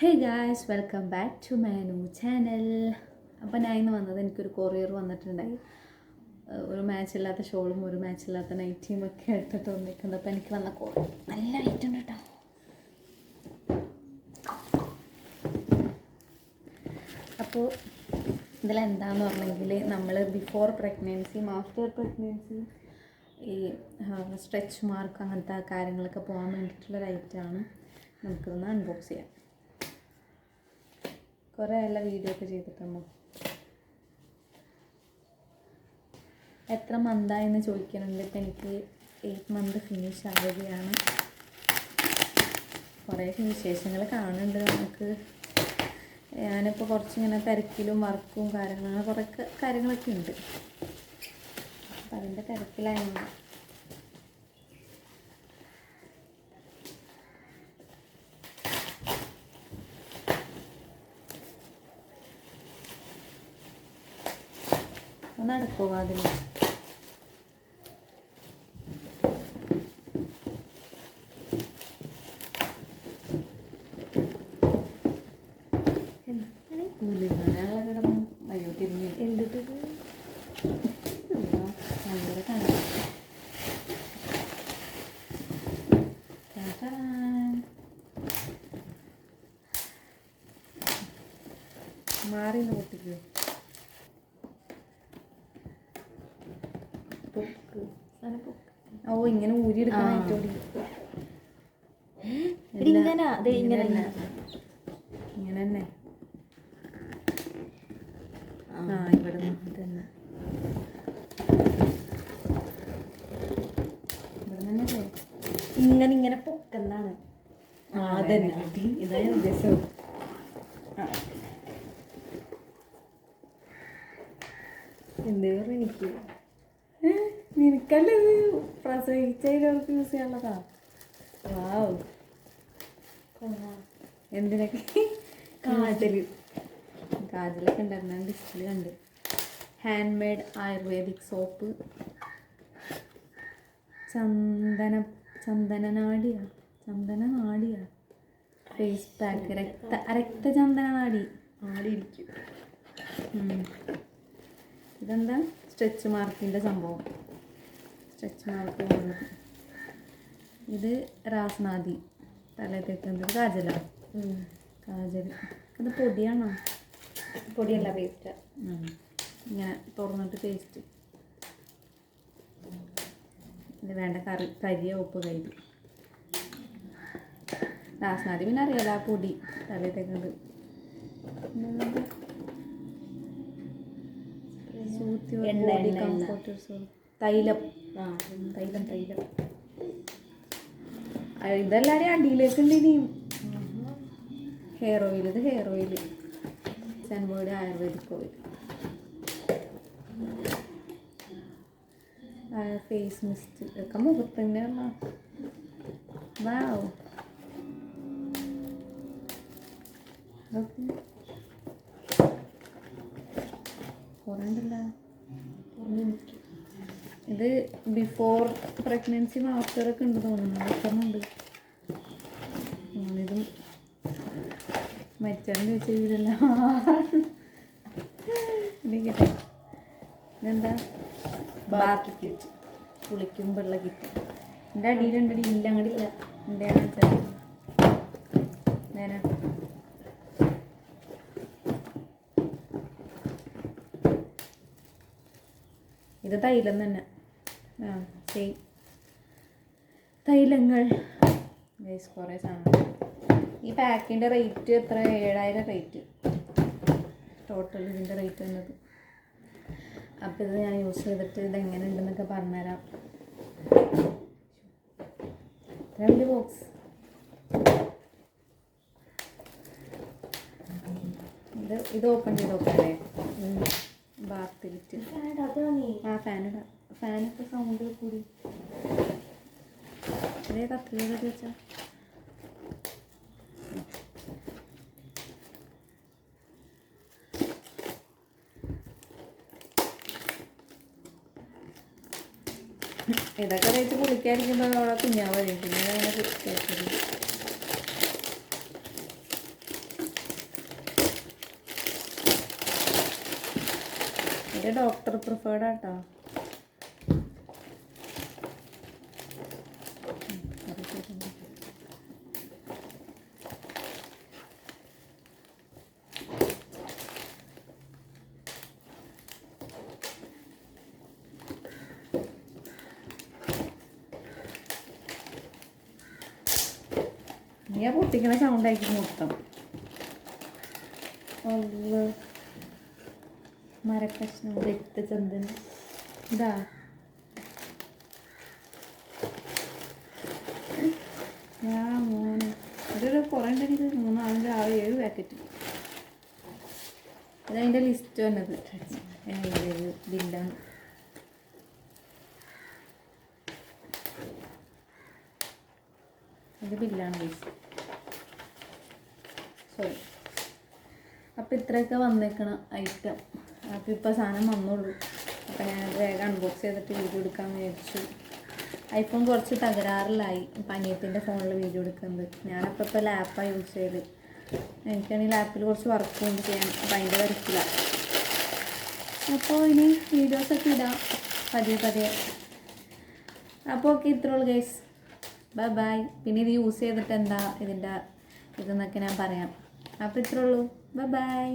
Hey guys welcome back to my new channel അപ്പോൾ ഞാൻ ഇന്ന് വന്നത് എനിക്കൊരു കൊറിയർ വന്നിട്ടുണ്ടായി. ഒരു മാച്ച് ഇല്ലാത്ത ഷോളും ഒരു മാച്ച് ഇല്ലാത്ത നൈറ്റിയും ഒക്കെ എടുത്തിട്ട് വന്നിരിക്കുന്നത് അപ്പോൾ എനിക്ക് വന്ന കോ നല്ല റേറ്റ് ഉണ്ട് കേട്ടോ അപ്പോൾ ഇതിലെന്താന്ന് പറഞ്ഞെങ്കിൽ നമ്മൾ ബിഫോർ പ്രഗ്നൻസിയും ആഫ്റ്റർ പ്രഗ്നൻസിയും ഈ സ്ട്രെച്ച് മാർക്ക് അങ്ങനത്തെ കാര്യങ്ങളൊക്കെ പോകാൻ വേണ്ടിയിട്ടുള്ളൊരു ഐറ്റമാണ് നമുക്കിതൊന്ന് അൺബോക്സ് ചെയ്യാം. കുറേ എല്ലാ വീഡിയോ ഒക്കെ ചെയ്തിട്ടുണ്ടോ? എത്ര മന്തായെന്ന് ചോദിക്കുന്നുണ്ട് ഇപ്പം എനിക്ക് എയ്റ്റ് മന്ത് ഫിനിഷ് ആവുകയാണ്. കുറേ വിശേഷങ്ങൾ കാണുന്നുണ്ട് നമുക്ക്. ഞാനിപ്പോൾ കുറച്ചിങ്ങനെ തിരക്കിലും വർക്കും കാര്യങ്ങളും കുറേ കാര്യങ്ങളൊക്കെ ഉണ്ട്. അപ്പം അതിന്റെ തിരക്കിലായിരുന്നു ഒന്ന് അടുക്കുക അതിൽ മാറി നോട്ടിക്കോ ഓ ഇങ്ങനെ അത് ഇങ്ങനെ ഇങ്ങനെ തന്നെ. ആ. ഇവിടെ നിന്ന് തന്നെ. ഇങ്ങനെ ഇങ്ങനെ അതന്നെ ഇതാണ് ഉദ്ദേശം എന്തേലും എനിക്ക്? നിനക്കല്ലേ ഇത് പ്രസവിച്ചവർക്ക് യൂസ് ചെയ്യാനുള്ളതാ? വാവ് എന്തിനൊക്കെ? കാജൽ കാജലൊക്കെ ഉണ്ടായിരുന്നു. ഞാൻ ഡിസ്പ്ലേ കണ്ട്. ഹാൻഡ് മെയ്ഡ് ആയുർവേദിക് സോപ്പ് ചന്ദന ചന്ദനനാടിയാ. ചന്ദനനാടിയാ. ഫേസ് പാക്ക് രക്ത രക്തചന്ദനനാടി. ആടിയിരിക്കും. ഇതെന്താ? സ്ട്രെച്ച് മാർക്കിന്റെ സംഭവം. സ്ട്രെച്ച് മാർക്ക് പോകുന്നത് ഇത് റാസ്നാദി തലയിൽ തേക്കുന്നത് കാജലാണ് കാജൽ ഇത് പൊടിയാണോ? പൊടിയല്ല പേസ്റ്റ് ഇങ്ങനെ തുറന്നിട്ട് പേസ്റ്റ് ഇത് വേണ്ട കറി കരിയ ഉപ്പ് കയ്യിൽ റാസ്നാദി പിന്നെ അറിയാലോ ആ പൊടി തലയിൽ തേക്കുന്നത്? സൂത്തി കംഫോർട്ട് എണ്ണ, തൈലം. ആ തൈലം തൈലം. ഇതെല്ലാവരും അടിയിലേക്ക് ഉണ്ട് ഇനിയും. ഹെയർ ഓയിൽ ഇത് ഹെയർ ഓയിൽ ചെൻബോയുടെ ആയുർവേദിക് ഓയിൽ ഫേസ് മിസ്റ്റ് ഒക്കെ മുഖത്തിന്റെ വാവ് കുറേ ഇത് ബിഫോർ പ്രഗ്നൻസി ആഫ്റ്ററൊക്കെ ഉണ്ട് തോന്നുന്നു. ഞാനിതും മരിച്ചാലും ചോദിച്ച ഇതല്ല ഇരിക്കട്ടെ ഇതെന്താ? Bath kit. കുളിക്കുമ്പോഴുള്ള കിറ്റ്. എന്റെ അടി ഇല്ല അങ്ങടില്ല എന്റെ നേരെ. ഇത് തൈലം തന്നെ. സെയിം തൈലങ്ങൾ. ഗൈസ് കുറേ സാധനം ഈ പാക്കിന്റെ റേറ്റ് എത്ര? ഏഴായിരം റേറ്റ് ടോട്ടൽ ഇതിന്റെ റേറ്റ് വന്നത്. അപ്പോൾ ഇത് ഞാൻ യൂസ് ചെയ്തിട്ട് ഇത് എങ്ങനെ ഉണ്ടെന്നൊക്കെ പറഞ്ഞുതരാം. ഇത്ര വലിയ ബോക്സ് ഇത് ഇത് ഓപ്പൺ ചെയ്ത് നോക്കല്ലേ ബാത്ത് കിറ്റ് ആ ഫാൻ ഇടാം. ഫാനൊക്കെ സൗണ്ട് കൂടി. അതേ കത്തിരിക ചോദിച്ചാൽ ഇതൊക്കെ തേച്ച് കുളിക്കാതിരിക്കുമ്പോൾ അവിടെ കുഞ്ഞാൻ വരും. പിന്നെ അങ്ങനെ ഡോക്ടർ പ്രിഫേർഡ് ആട്ടോ. നീ പൊട്ടിക്കുന്ന പൊട്ടിക്കണ സൗണ്ട് ആയിരിക്കും മൊത്തം. അല്ല മരക്കഷ്ണം രക്തചന്ദൻ ഇതാ. ഞാൻ മോനെ. അതൊരു കുറേ ഉണ്ടെങ്കിൽ മൂന്ന് നാലഞ്ച് ആറ് ഏഴ് പാക്കറ്റ് അതതിന്റെ ലിസ്റ്റ് വന്നത്. ബില്ലാണ് ഇത് ബില്ലാണ് സോറി അപ്പം ഇത്രയൊക്കെ വന്നേക്കണ ഐറ്റം അപ്പം ഇപ്പോൾ സാധനം വന്നുള്ളൂ അപ്പം ഞാൻ വേഗം അൺബോക്സ് ചെയ്തിട്ട് വീഡിയോ എടുക്കാൻ വിചാരിച്ചു. ഐഫോൺ കുറച്ച് തകരാറിലായി. അപ്പം അനിയത്തിന്റെ ഫോണിൽ വീഡിയോ എടുക്കുന്നത്. ഞാനപ്പോൾ ഇപ്പോൾ ലാപ്പാണ് യൂസ് ചെയ്ത്. എനിക്കാണെങ്കിൽ ലാപ്പിൽ കുറച്ച് വർക്ക് കൊണ്ട് ചെയ്യാൻ. അതിന്റെ തിരക്കില്ല അപ്പോൾ ഇനി വീഡിയോസൊക്കെ ഇടാം. പതിയെ പതിയെ. അപ്പോൾ ഓക്കെ ഇത്രേ ഉള്ളൂ ഗൈസ് ബൈ ബൈ പിന്നെ ഇത് യൂസ് ചെയ്തിട്ട് എന്താ ഇതിന്റെ ഇതെന്നൊക്കെ ഞാൻ പറയാം. അപ്പോൾ ഇത്രേ ഉള്ളൂ. Bye bye